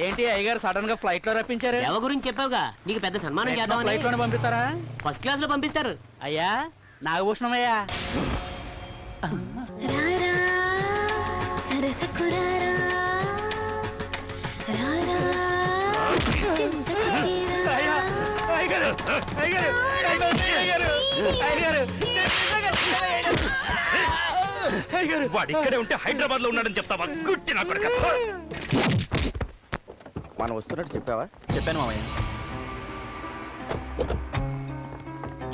ఏంటి అయ్యగారు సడన్గా ఫ్లైట్లో రప్పించారు? దేవ గురించి చెప్పావుగా? నీకు పెద్ద సన్మానం చేద్దామని. ఫ్లైట్లోనే పంపిస్తారా? ఫస్ట్ క్లాస్లో పంపిస్తారు. అయ్యా నాగభూషణం అయ్యా. వాడు ఇక్కడే ఉంటే హైదరాబాద్లో ఉన్నాడని చెప్తావా? గుట్టి నా కొడుకు. మనం వస్తున్నట్టు చెప్పావా? చెప్పాను మామయ్య.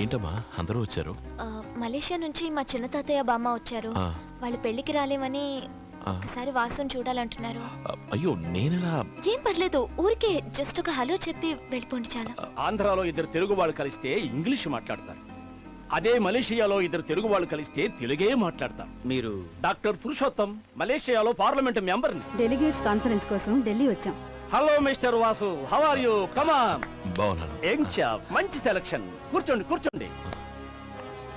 ఏంటమ్మా? అందరూ వచ్చారు? ఆ, మలేషియా నుంచి మా చిన్న తాతయ్య బామ్మ వచ్చారు. ఆ, వాళ్ళు పెళ్ళికి రాలేమని ఆ. ఒకసారి వాసం చూడాలంటున్నారు. అయ్యో నేనెలా? ఏం పర్లేదు ఊరికే జస్ట్ ఒక హలో చెప్పి వెళ్ళిపోండి చాలా. ఆంధ్రాలో ఇద్దరు తెలుగు వాళ్ళు కలిస్తే ఇంగ్లీష్ మాట్లాడతారు. అదే మలేషియాలో ఇద్దరు తెలుగు వాళ్ళు కలిస్తే తెలుగే మాట్లాడతారు. మీరు డాక్టర్ పురుషోత్తం మలేషియాలో పార్లమెంట్ మెంబర్ని. డెలిగేట్స్ కాన్ఫరెన్స్ కోసం ఢిల్లీ వచ్చాం. Hello mister Vasu how are you come on బాగున్నాను. ఎంచా మంచి సెలక్షన్ కూర్చోండి కూర్చోండి.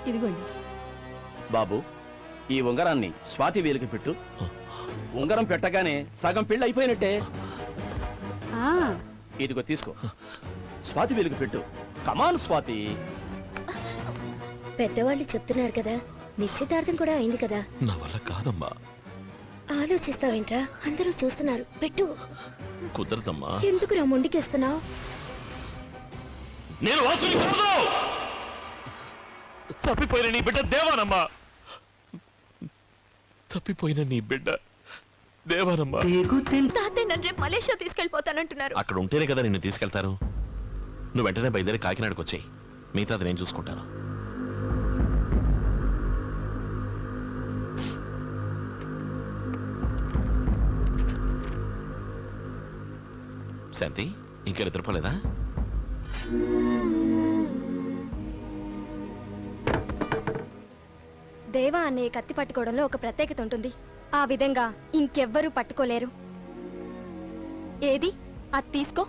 ఇదిగోండి. బాబు ఈ ఉంగరాన్ని స్వాతి వేలికి పెట్టు. ఉంగరం పెట్టగానే సగం పెళ్ళి అయిపోయినట్టే. ఆ, ఇదిగో తీసుకో. స్వాతి వేలికి పెట్టు. Come on Swathi. పెద్దవాళ్ళు చెప్తున్నారు కదా నిశ్చితార్థం కూడా అయింది కదా. నా వల్ల కాదమ్మా. ఆలోచిస్తావేంట్రా? అందరూ చూస్తున్నారు. పెట్టు. కుదరదమ్మా. ఎందుకు రా మొండికేస్తున్నావు? నేను వాసుని కాదు! తప్పిపోయిన నీ బిడ్డ దేవానమ్మా. తప్పిపోయిన నీ బిడ్డ దేవానమ్మా. తాతయ్య నన్ను రేపు మలేషియా తీసుకెళ్ళిపోతానంటున్నారు. అక్కడ ఉంటేనే కదా నిన్ను తీసుకెళ్తారు నువ్వు వెంటనే బయలుదేరి కాకినాడకు వచ్చాయి మిగతాది నేను చూసుకుంటాను. శాంతి ఇంకా నిద్రపోలేదా దేవా అనే కత్తి పట్టుకోవడంలో ఒక ప్రత్యేకత ఉంటుంది. ఆ విధంగా ఇంకెవ్వరూ పట్టుకోలేరు. ఏది? అది తీసుకో.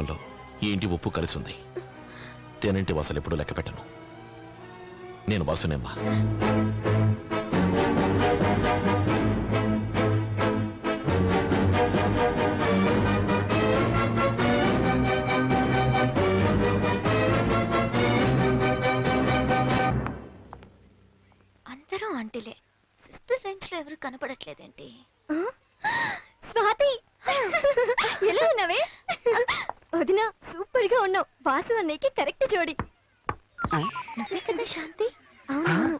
ఈ ఈ ఇంటి ఉప్పు కలిసి ఉంది తేనంటి వాసలు ఎప్పుడు లెక్క పెట్టను. నేను వాసునేమ్మా. వదినా సూపర్గా ఉన్నావు. వాసు అన్నయ్యకి కరెక్ట్ జోడి. నువ్వే కదా శాంతి? అవునవును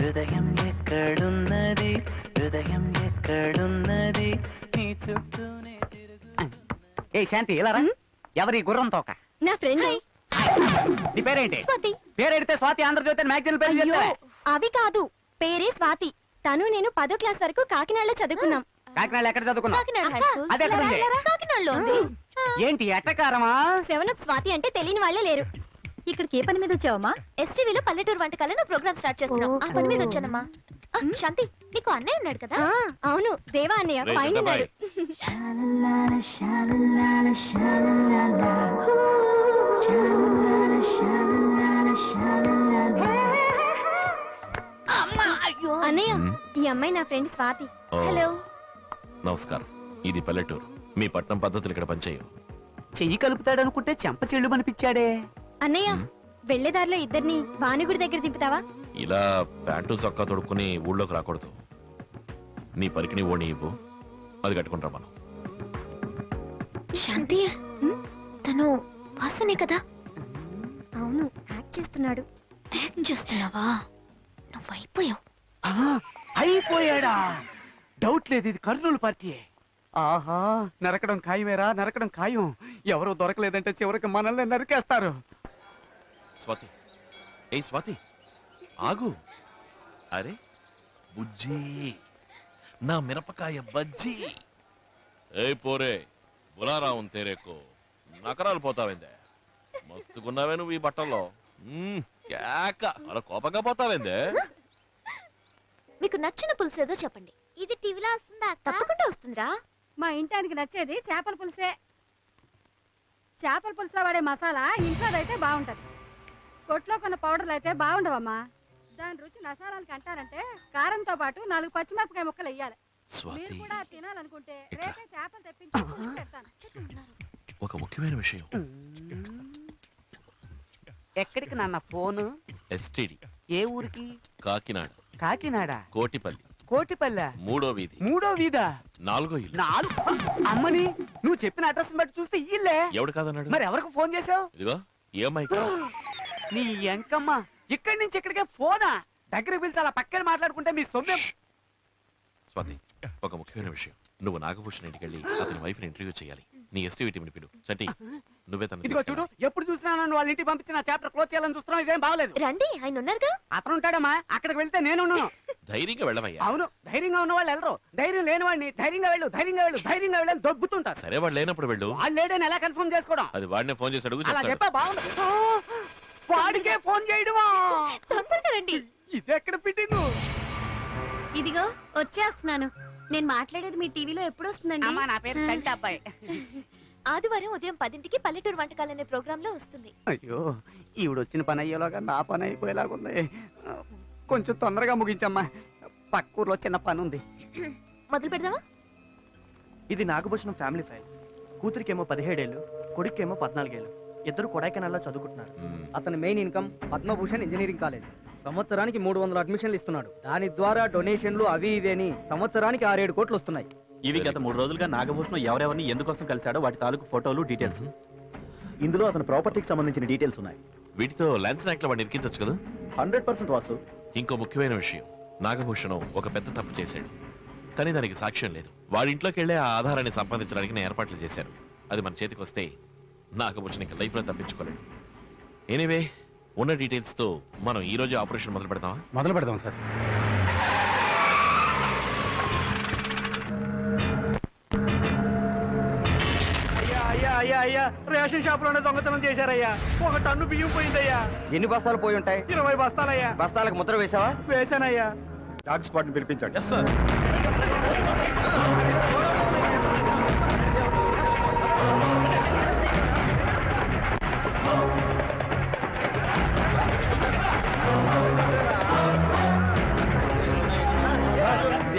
హృదయం ఎక్కడున్నది? హృదయం ఎక్కడున్నది? నీ చుట్టూనే తిరుగు ఏ శాంతి ఇలా ఎవరి గుర్రం తోక? నా ఫ్రెండ్. నీ పేరేంటి? స్వాతి. పేరు ఎడితే స్వాతి ఆంధ్రజ్యోతి మ్యాగజైన్ పేరు అయ్యో చెప్తావే. అవి కాదు. పేరే స్వాతి. తను నేను పదో క్లాస్ వరకు కాకినాడలో చదువుకున్నాం. కాకినాడ ఎక్కడ చదువుకున్నావు? కాకినాడ అది ఎక్కడ ఉంది? కాకినాడలో ఉంది. ఏంటి ఎట్టకారమా? సెవెన్ అప్ స్వాతి అంటే తెలియని వాళ్ళే లేరు. ఇక్కడికి ఏ పని మీద వచ్చావమ్మా? ఎస్టీవీలో పల్లెటూరు వంటకాలను ప్రోగ్రామ్ స్టార్ట్ చేస్తున్నాం ఆ పని మీద వచ్చానమ్మా. ఆ, శాంతి నీకు అన్నయ్య ఉన్నాడు కదా? అవును. దేవా అన్నయ్య రేయ్, పైన. ఉన్నాడు. అన్నయ్య. ఈ అమ్మాయి నా ఫ్రెండ్ స్వాతి. ఓ. హలో. నమస్కారం. ఇది పల్లెటూరు. మీ పట్నం పద్ధతులు ఇక్కడ పనిచేయవు. చెయ్యి కలుపుతాడనుకుంటే చెంప చెల్లు అనిపించాడే అన్నయ్య వెళ్ళేదారిలో ఇద్దరిని భానుగుడి దగ్గర దింపుతావా? ఇలా ప్యాంటు సొక్కా తొడుక్కుని ఊళ్ళోకి రాకూడదు. నీ పరికిని ఓణి ఇవ్వు. అది కట్టుకుంటాం మనం. శాంతి తను వాసనే కదా? అవును యాక్ట్ చేస్తున్నాడు. యాక్ట్ చేస్తున్నావా? నువ్వు అయిపోయావు. అయిపోయాడా? డౌట్ లేదు ఇది కర్నూలు పార్టీయే. ఆహా నరకడం ఖాయమేరా? నరకడం ఖాయం. ఎవరో దొరకలేదంటే చివరికి మనల్ని నరికేస్తారు. స్వాతి. ఏ స్వాతి. ఆగు. అరే బుజ్జి. నా మిరపకాయ బజ్జి. ఏ పోరే బులారావున్ తేరేకో. నకరాలు పోతావిందే? మస్తుకున్నావే నువ్వు ఈ బట్టల్లో. మ్మ్, కేక. అలా కోపంగా పోతావేందే? మీకు నచ్చిన పులుసు ఏదో చెప్పండి. ఇది టీవీలో వస్తుందా తప్పకుండా వస్తుందిరా. మా ఇంటానికి నచ్చేది చేపల పులుసే. చేపల పులుసులో వాడే మసాలా ఇంట్లోదైతే బాగుంటది. కొట్లో కొన్న పౌడర్లు అయితే బాగుండవమ్మా. దాని రుచి నశాలాలకి అంటారంటే కారంతో పాటు నాలుగు పచ్చిమిరపకాయ ముక్కలు వెయ్యాలి మీరు కూడా తినాలనుకుంటే రేపే చేపలు తెప్పించి పెడతాను. ఒక ముఖ్యమైన విషయం. ఎక్కడికి నాన్న ఫోను? ఎస్టిడి. ఏ ఊరికి? కాకినాడ. కాకినాడ. కోటిపల్లి. కోటిపల్లె మూడో వీధి. మూడో వీధా? నాలుగో ఇల్లు. నాలుగు? అమ్మని నువ్వు చెప్పిన అడ్రస్ బట్టి చూస్తే ఇల్లే. ఎవడు కాదన్నాడు? మరి ఎవరికి ఫోన్ చేసావు ఇదిగో ఈఎంఐ నీ ఎంకమ్మ ఇక్కడి నుంచి ఇక్కడికే ఫోనా? దగ్గర పిలిచి అలా పక్కన మాట్లాడుకుంటే మీ సొమ్మె స్వాతి ఒక ముఖ్యమైన విషయం. నువ్వు నాగభూషణ్ ఇంటికి వెళ్ళి అతని వైఫ్ని ఇంటర్వ్యూ చేయాలి నీ ఎస్టీవీ టీం పిలు. సంటి నువ్వే తన ఇదిగో చూడు ఎప్పుడు చూసినా నన్ను వాళ్ళ ఇంటికి పంపించిన చాప్టర్ క్లోజ్ చేయాలని చూస్తున్నాం ఇదేం బాగలేదు. రండి ఆయన ఉన్నారుగా? అతను ఉంటాడమ్మా అక్కడికి వెళ్తే నేను ఉన్నాను. ధైర్యంగా వెళ్ళవయ్యా. అవును ధైర్యంగా ఉన్న వాళ్ళు వెళ్ళరు ధైర్యం లేని వాడిని ధైర్యంగా వెళ్ళు ధైర్యంగా వెళ్ళు ధైర్యంగా వెళ్ళని దొబ్బుతుంటారు. సరే వాడు లేనప్పుడు వెళ్ళు. వాళ్ళు లేడని ఎలా కన్ఫర్మ్ చేసుకోవడం? అది వాడినే ఫోన్ చేసి అడుగు అలా చెప్తాడు. చెప్పా బాగుంది. ఆ, వాడికే ఫోన్ చేయడమా? తొందరగా రండి. ఇది ఎక్కడ ఫిట్టింగ్ ఇదిగో వచ్చేస్తున్నాను. నేను మాట్లాడేది మీ టీవీలో ఎప్పుడు వస్తుందండి? అమ్మా నా పేరు చంటి అబ్బాయి. ఆదివారం ఉదయం పదింటికి పల్లెటూరు వంటకాలు అనే ప్రోగ్రామ్లో వస్తుంది. అయ్యో ఈవిడ వచ్చిన పని అయ్యేలాగా నా పని అయిపోయేలాగుంది. కొంచెం తొందరగా ముగించమ్మా. పక్క ఊర్లో చిన్న పని ఉంది మొదలు పెడదామా? ఇది నాగభూషణం ఫ్యామిలీ ఫైల్. కూతురికేమో పదిహేడేళ్ళు కొడుకేమో పద్నాలుగేళ్ళు. ఇద్దరు కొడైకెనాల్లో చదువుకుంటున్నారు. అతని main income Padmabhushan engineering college. సంవత్సరానికి మూడు వందల అడ్మిషన్లు ఇస్తున్నాడు. దాని ద్వారా డొనేషన్లు అవి ఇవి అని సంవత్సరానికి ఆరేడు కోట్లు వస్తున్నాయి. ఇవి గత మూడు రోజులుగా నాగభూషణం ఎవరెవరిని ఎందుకోసం కలిశాడో వాటి తాలూకు ఫోటోలు డీటెయిల్స్. ఇందులో అతని ప్రాపర్టీకి సంబంధించిన డీటెయిల్స్ ఉన్నాయి. వీటితో ల్యాన్స్ నాయకులు వాడిని ఇరికించచ్చు కదా? హండ్రెడ్ పర్సెంట్ వాసు ఇంకో ముఖ్యమైన విషయం. నాగభూషణం ఒక పెద్ద తప్పు చేశాడు. కానీ దానికి సాక్ష్యం లేదు. వాడింట్లోకి వెళ్ళే ఆ ఆధారాన్ని సంపాదించడానికి నేను ఏర్పాట్లు చేశాను. అది మన చేతికి వస్తే నాగభూషణ్ ఇంకా లైఫ్లో తప్పించుకోలేడు. ఎనీవే ఉన్న డీటెయిల్స్తో మనం ఈరోజు ఆపరేషన్ మొదలు పెడతామా మొదలు పెడదాం సార్. అయ్యా రేషన్ షాప్లోనే దొంగతనం చేశారయ్యా. ఒక టన్ను బియ్యం పోయిందయ్యా. ఎన్ని బస్తాలు పోయి ఉంటాయి? ఇరవై బస్తాలయ్యా. బస్తాలకు ముద్ర వేసావా వేశానయ్యా. డాగ్ స్పాట్ని పిలిపించండి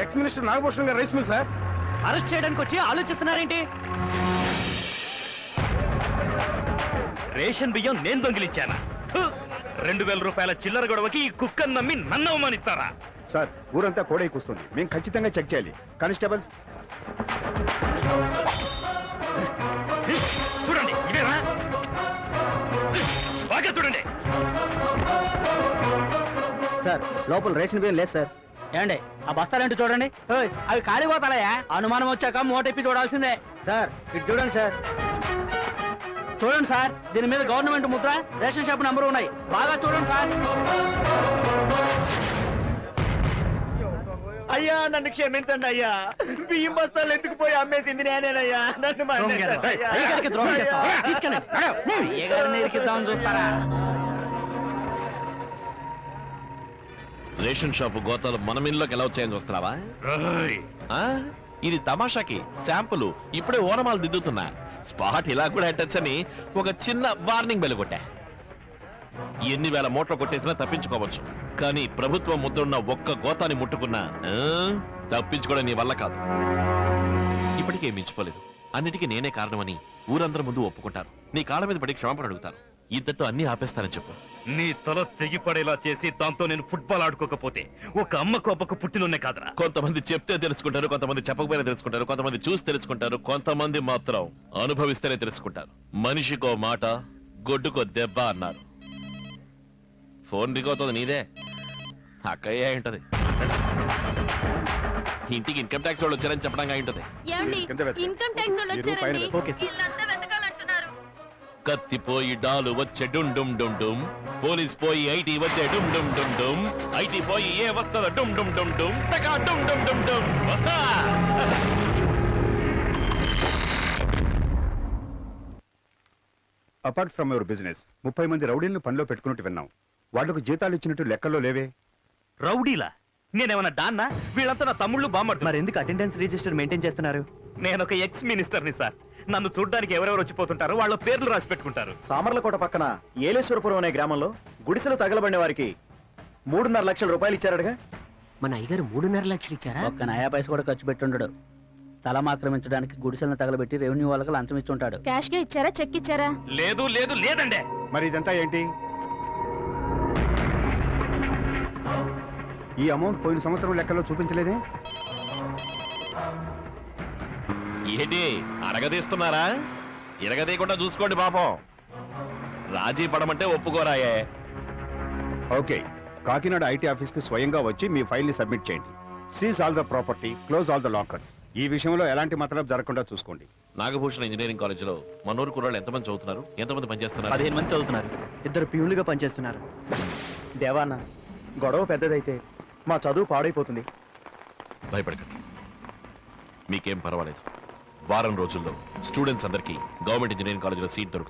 ex minister Nagabhushan garu rice mill sir arrest చేయడానికి వచ్చి ఆలోచిస్తున్నారేంటి? రేషన్ బియ్యం నేను దొంగిలించానా! రెండు వేల రూపాయల చిల్లర గొడవకి ఈ కుక్కను నమ్మి నన్ను అవమానిస్తారా? సార్ ఊరంతా కోడై కూస్తుంది. మేము ఖచ్చితంగా చెక్ చేయాలి. కానిస్టేబుల్స్? చూడండి ఇదేనా బాగా చూడండి. సార్ లోపల రేషన్ బియ్యం లేదు సార్. ఏమండి ఆ బస్తాలేంటో చూడండి. ఓయ్, అవి ఖాళీ పోతాయా? అనుమానం వచ్చాక మూట ఇప్పి చూడాల్సిందే. సార్ ఇటు చూడండి సార్. చూడండి సార్ దీని మీద government Mudra ration shop number ఉన్నాయి. బాగా చూడండి సార్. అయ్యా నన్ను క్షమించండి అయ్యా. బియ్యం బస్తాలు ఎందుకు పోయి అమ్మేసింది నేనేనయ్యా. నన్ను చూస్తారా? రేషన్ షాపు గోతాలు మన మిల్లోకి ఎలా వచ్చాయని చూస్తున్నావా? ఇది తమాషాకి శాంపుల్. ఇప్పుడే ఓనమాలు దిద్దుతున్నా. స్పాట్ ఇలా కూడా ఎట్టచ్చని ఒక చిన్న వార్నింగ్ బెల్ కొట్టా. ఎన్ని వేల మూటలు కొట్టేసినా తప్పించుకోవచ్చు. కానీ ప్రభుత్వం ముద్రున్న ఒక్క గోతాన్ని ముట్టుకున్నా తప్పించుకోవడం నీ వల్ల కాదు. ఇప్పటికే మించిపోలేదు. అన్నిటికీ నేనే కారణమని ఊరందరి ముందు ఒప్పుకుంటారు. నీ కాళ్ళ మీద పడి క్షమాపణ అడుగుతారు. ఇద్దరితో అన్ని ఆపేస్తానని చెప్పు. నీ తల తెగిపడేలా చేసి దాంతో నేను ఫుట్బాల్ ఆడుకోకపోతే ఒక అమ్మ కోపకు పుట్టినున్నే కాదురా. కొంతమంది చెప్తే తెలుసుకుంటారు కొంతమంది చెప్పకపోయినా తెలుసుకుంటారు కొంతమంది చూసి తెలుసుకుంటారు కొంతమంది మాత్రం అనుభవిస్తేనే తెలుసుకుంటారు. మనిషికో మాట గొడ్డుకో దెబ్బ అన్నారు. ఫోన్ దిగ్ అవుతుంది నీదే. అక్కయ్యే ఉంటది. ఇంటికి ఇన్కమ్ ట్యాక్స్ వాళ్ళు వచ్చారని చెప్పడం అయి ఉంటది. ఏమండి. ఇన్కమ్ ట్యాక్స్ వాళ్ళు వచ్చారండి. వీళ్ళంతా కత్తిపోయి డాలు వచ్చే డుమ్ డుమ్ డుమ్ డుమ్. పోలీస్ పోయి ఐటీ వచ్చే డుమ్ డుమ్ డుమ్ డుమ్. ఐటీ పోయి ఏ వస్తుందో డుమ్ డుమ్ డుమ్ డుమ్. టకా డుమ్ డుమ్ డుమ్ డుమ్. వస్తా. అపార్ట్ ఫ్రమ్ యువర్ బిజినెస్ ముప్పై మంది రౌడీలను పనిలో పెట్టుకున్నట్టు విన్నాం. వాళ్ళకు జీతాలు ఇచ్చినట్టు లెక్కల్లో లేవే. రౌడీలా? నేనేమన్నా డాన్నా? వీళ్ళంతా నా తమ్ముళ్ళు బామ్మర్దు మరి ఎందుకు అటెండెన్స్ రిజిస్టర్ మెయింటైన్ చేస్తున్నారు? నేను ఒక ఎక్స్ మినిస్టర్ని సార్. నన్ను చూడ్డానికి ఎవరెవరు వచ్చిపోతుంటారో వాళ్ళ పేర్లు రాసి పెట్టుకుంటారు. సామర్లకోట పక్కన ఏలేశ్వరపురం అనే గ్రామంలో గుడిసెలు తగలబడిన వారికి మూడున్నర లక్షల రూపాయలు ఇచ్చారడుగా మన అయ్యగారు మూడున్నర లక్షలు ఇచ్చారా? ఒక్క నయా పైస కూడా ఖర్చు పెట్టుండడు. స్థలం ఆక్రమించడానికి గుడిసెలను తగలబెట్టి రెవెన్యూ వాళ్ళకి లంచం ఇస్తుంటాడు. క్యాష్గా ఇచ్చారా? చెక్ ఇచ్చారా? లేదు లేదు లేదండే. మరి ఇదంతా ఏంటి? ఈ అమౌంట్ పోయిన సంవత్సరం లెక్కలో చూపించలేదే? ఏంటి అరగదీస్తున్నారా? ఇరగదీయకుండా చూసుకోండి పాపం. రాజీ పడమంటే ఒప్పుకోరాయే. ఓకే కాకినాడ ఐటీ ఆఫీస్కి స్వయంగా వచ్చి మీ ఫైల్ని సబ్మిట్ చేయండి. Seize all the property close all the lockers. ఈ విషయంలో ఎలాంటి మతలబ్ జరగకుండా చూసుకోండి. నాగభూషణ్ ఇంజనీరింగ్ కాలేజీలో మనూరు కుర్రాళ్ళు ఎంతమంది చదువుతున్నారు? ఎంతమంది పనిచేస్తున్నారు? పదిహేను మంది చదువుతున్నారు. ఇద్దరు ప్యూన్లుగా పనిచేస్తున్నారు. దేవాన్న గొడవ పెద్దదైతే మా చదువు పాడైపోతుంది. భయపడకండి. మీకేం పర్వాలేదు. వారం రోజుల్లో స్టూడెంట్స్ అందరికీ గవర్నమెంట్ ఇంజనీరింగ్ కాలేజీలో సీట్ దొరుకుతుంది.